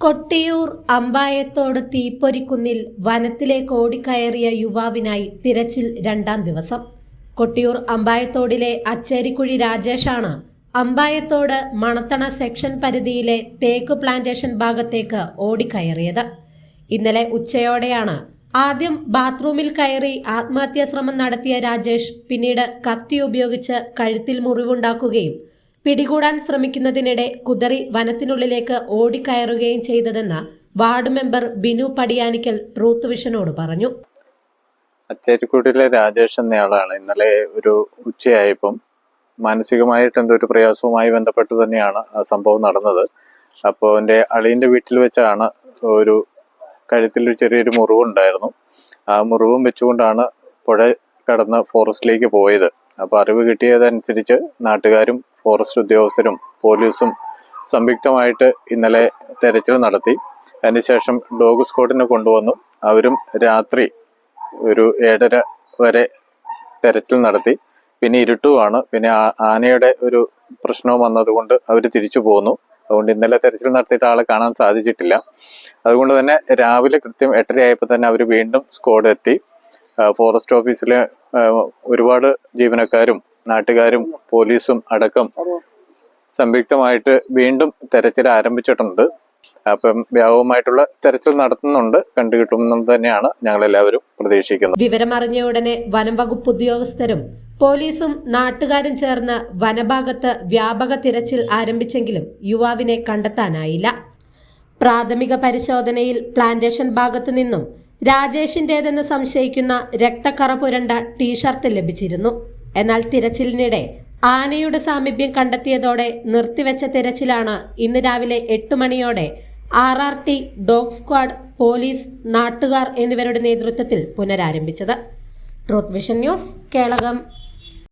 കൊട്ടിയൂർ അമ്പായത്തോട് തീപ്പൊരിക്കുന്നിൽ വനത്തിലേക്ക് ഓടിക്കയറിയ യുവാവിനായി തിരച്ചിൽ രണ്ടാം ദിവസം. കൊട്ടിയൂർ അമ്പായത്തോടിലെ അച്ചേരിക്കുഴി രാജേഷാണ് അമ്പായത്തോട് മണത്തണ സെക്ഷൻ പരിധിയിലെ തേക്ക് പ്ലാന്റേഷൻ ഭാഗത്തേക്ക് ഓടിക്കയറിയത്. ഇന്നലെ ഉച്ചയോടെയാണ് ആദ്യം ബാത്റൂമിൽ കയറി ആത്മഹത്യാ ശ്രമം നടത്തിയ രാജേഷ് പിന്നീട് കത്തി ഉപയോഗിച്ച് കഴുത്തിൽ മുറിവുണ്ടാക്കുകയും പിടികൂടാൻ ശ്രമിക്കുന്നതിനിടെ കുതറി വനത്തിനുള്ളിലേക്ക് ഓടിക്കയറുകയും ചെയ്തതെന്ന് ward member Binu Padiyanikkal truth വിഷനോട് പറഞ്ഞു. അച്ചേരിക്കുട്ടിയിലെ രാജേഷ് എന്നയാളാണ്. ഇന്നലെ ഒരു ഉച്ചയായപ്പം മാനസികമായിട്ട് എന്തോ ഒരു പ്രയാസവുമായി ബന്ധപ്പെട്ട് തന്നെയാണ് ആ സംഭവം നടന്നത്. അപ്പോൾ എന്റെ അളിയന്റെ വീട്ടിൽ വെച്ചാണ് ഒരു കഴുത്തിൽ ചെറിയൊരു മുറിവുണ്ടായിരുന്നു ആ മുറിവും വെച്ചുകൊണ്ടാണ് പുഴ കടന്ന് ഫോറസ്റ്റിലേക്ക് പോയത്. അപ്പോൾ അറിവ് കിട്ടിയതനുസരിച്ച് നാട്ടുകാരും ഫോറസ്റ്റ് ഉദ്യോഗസ്ഥരും പോലീസും സംയുക്തമായിട്ട് ഇന്നലെ തെരച്ചിൽ നടത്തി. അതിനുശേഷം ഡോഗ് സ്ക്വാഡിനെ കൊണ്ടുവന്നു. അവരും രാത്രി ഒരു ഏഴര വരെ തെരച്ചിൽ നടത്തി. പിന്നെ ഇരുട്ടുമാണ് പിന്നെ ആനയുടെ ഒരു പ്രശ്നവും വന്നതുകൊണ്ട് അവർ തിരിച്ചു പോന്നു. അതുകൊണ്ട് ഇന്നലെ തെരച്ചിൽ നടത്തിയിട്ട് ആളെ കാണാൻ സാധിച്ചിട്ടില്ല. അതുകൊണ്ട് തന്നെ രാവിലെ കൃത്യം എട്ടരയായപ്പോൾ തന്നെ അവർ വീണ്ടും സ്ക്വാഡ് എത്തി. ഫോറസ്റ്റ് ഓഫീസിലെ ഒരുപാട് ജീവനക്കാരും നാട്ടുകാരും പോലീസും അടക്കം സംയുക്തമായിട്ട് വീണ്ടും തെരച്ചിൽ ആരംഭിച്ചിട്ടുണ്ട്. അപ്പം വ്യാപകമായിട്ടുള്ള തെരച്ചിൽ നടത്തുന്നുണ്ട് കണ്ടുകിട്ടുമെന്നും തന്നെയാണ് ഞങ്ങൾ എല്ലാവരും പ്രതീക്ഷിക്കുന്നത്. വിവരമറിഞ്ഞ ഉടനെ വനം വകുപ്പ് ഉദ്യോഗസ്ഥരും പോലീസും നാട്ടുകാരും ചേർന്ന് വനഭാഗത്ത് വ്യാപക തിരച്ചിൽ ആരംഭിച്ചെങ്കിലും യുവാവിനെ കണ്ടെത്താനായില്ല. പ്രാഥമിക പരിശോധനയിൽ പ്ലാന്റേഷൻ ഭാഗത്തു നിന്നും രാജേഷിന്റേതെന്ന് സംശയിക്കുന്ന രക്തക്കറ പുരണ്ട ടീഷർട്ട് ലഭിച്ചിരുന്നു. എന്നാൽ തിരച്ചിലിനിടെ ആനയുടെ സാമീപ്യം കണ്ടെത്തിയതോടെ നിർത്തിവെച്ച തിരച്ചിലാണ് ഇന്ന് രാവിലെ എട്ട് മണിയോടെ R R T dog squad police നാട്ടുകാർ എന്നിവരുടെ നേതൃത്വത്തിൽ പുനരാരംഭിച്ചത്. Truth vision news Kelakam.